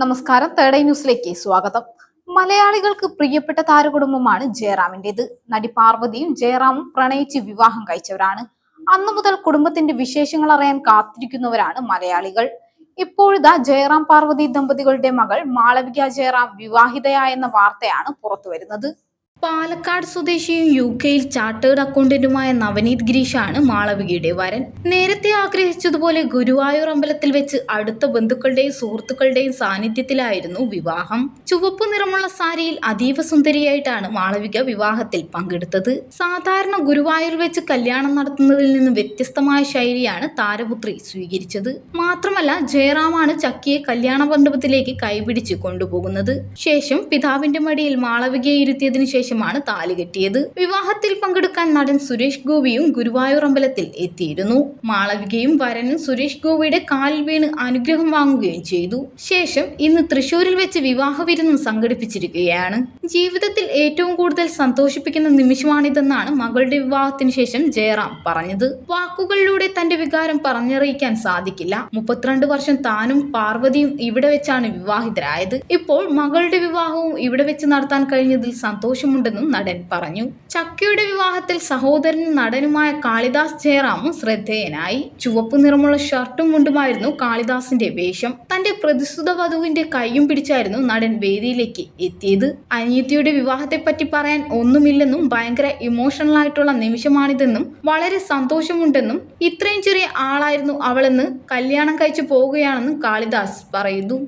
നമസ്കാരം. Third eye ന്യൂസിലേക്ക് സ്വാഗതം. മലയാളികൾക്ക് പ്രിയപ്പെട്ട താരകുടുംബമാണ് ജയറാമിന്റേത്. നടി പാർവതിയും ജയറാമും പ്രണയിച്ച് വിവാഹം കഴിച്ചവരാണ്. അന്നു മുതൽ കുടുംബത്തിന്റെ വിശേഷങ്ങൾ അറിയാൻ കാത്തിരിക്കുന്നവരാണ് മലയാളികൾ. ഇപ്പോഴിതാ ജയറാം പാർവതി ദമ്പതികളുടെ മകൾ മാളവിക ജയറാം വിവാഹിതയായെന്ന വാർത്തയാണ് പുറത്തുവരുന്നത്. പാലക്കാട് സ്വദേശിയും യു കെയിൽ ചാർട്ടേഡ് അക്കൗണ്ടന്റുമായ നവനീത് ഗിരീഷാണ് മാളവികയുടെ വരൻ. നേരത്തെ ആഗ്രഹിച്ചതുപോലെ ഗുരുവായൂർ അമ്പലത്തിൽ വെച്ച് അടുത്ത ബന്ധുക്കളുടെയും സുഹൃത്തുക്കളുടെയും സാന്നിധ്യത്തിലായിരുന്നു വിവാഹം. ചുവപ്പ് നിറമുള്ള സാരിയിൽ അതീവ സുന്ദരിയായിട്ടാണ് മാളവിക വിവാഹത്തിൽ പങ്കെടുത്തത്. സാധാരണ ഗുരുവായൂർ വെച്ച് കല്യാണം നടത്തുന്നതിൽ നിന്ന് വ്യത്യസ്തമായ ശൈലിയാണ് താരപുത്രി സ്വീകരിച്ചത്. മാത്രമല്ല ജയറാമാണ് ചക്കിയെ കല്യാണ മണ്ഡപത്തിലേക്ക് കൈപിടിച്ച് കൊണ്ടുപോകുന്നത്. ശേഷം പിതാവിന്റെ മടിയിൽ മാളവികയെ ഇരുത്തിയതിനു ശേഷമാണ് താലി കെട്ടിയത്. വിവാഹത്തിൽ പങ്കെടുക്കാൻ നടൻ സുരേഷ് ഗോപിയും ഗുരുവായൂർ അമ്പലത്തിൽ എത്തിയിരുന്നു. മാളവികയും വരനും സുരേഷ് ഗോപിയുടെ കാലിൽ വീണ് അനുഗ്രഹം വാങ്ങുകയും ചെയ്തു. ശേഷം ഇന്ന് തൃശൂരിൽ വെച്ച് വിവാഹ വിരുന്നും സംഘടിപ്പിച്ചിരിക്കുകയാണ്. ജീവിതത്തിൽ ഏറ്റവും കൂടുതൽ സന്തോഷിപ്പിക്കുന്ന നിമിഷമാണിതെന്നാണ് മകളുടെ വിവാഹത്തിന് ശേഷം ജയറാം പറഞ്ഞത്. വാക്കുകളിലൂടെ തന്റെ വികാരം പറഞ്ഞറിയിക്കാൻ സാധിക്കില്ല. മുപ്പത്തിരണ്ട് വർഷം താനും പാർവതിയും ഇവിടെ വെച്ചാണ് വിവാഹിതരായത്. ഇപ്പോൾ മകളുടെ വിവാഹവും ഇവിടെ വെച്ച് നടത്താൻ കഴിഞ്ഞതിൽ സന്തോഷമുണ്ടെന്നും നടൻ പറഞ്ഞു. ചക്കയുടെ വിവാഹത്തിൽ സഹോദരനും നടനുമായ കാളിദാസ് ജയറാമും ശ്രദ്ധേയനായി. ചുവപ്പ് നിറമുള്ള ഷർട്ടും മുണ്ടുമായിരുന്നു കാളിദാസിന്റെ വേഷം. തന്റെ പ്രതിസുത വധുവിന്റെ കൈയും പിടിച്ചായിരുന്നു നടൻ വേദിയിലേക്ക് എത്തിയത്. അനിയത്തിയുടെ വിവാഹത്തെപ്പറ്റി പറയാൻ ഒന്നുമില്ലെന്നും ഭയങ്കര ഇമോഷണൽ ആയിട്ടുള്ള നിമിഷമാണിതെന്നും വളരെ സന്തോഷമുണ്ടെന്നും ഇത്രയും ചെറിയ ആളായിരുന്നു അവളെന്ന് കല്യാണം കഴിച്ചു പോവുകയാണെന്നും കാളിദാസ് പറയുന്നു.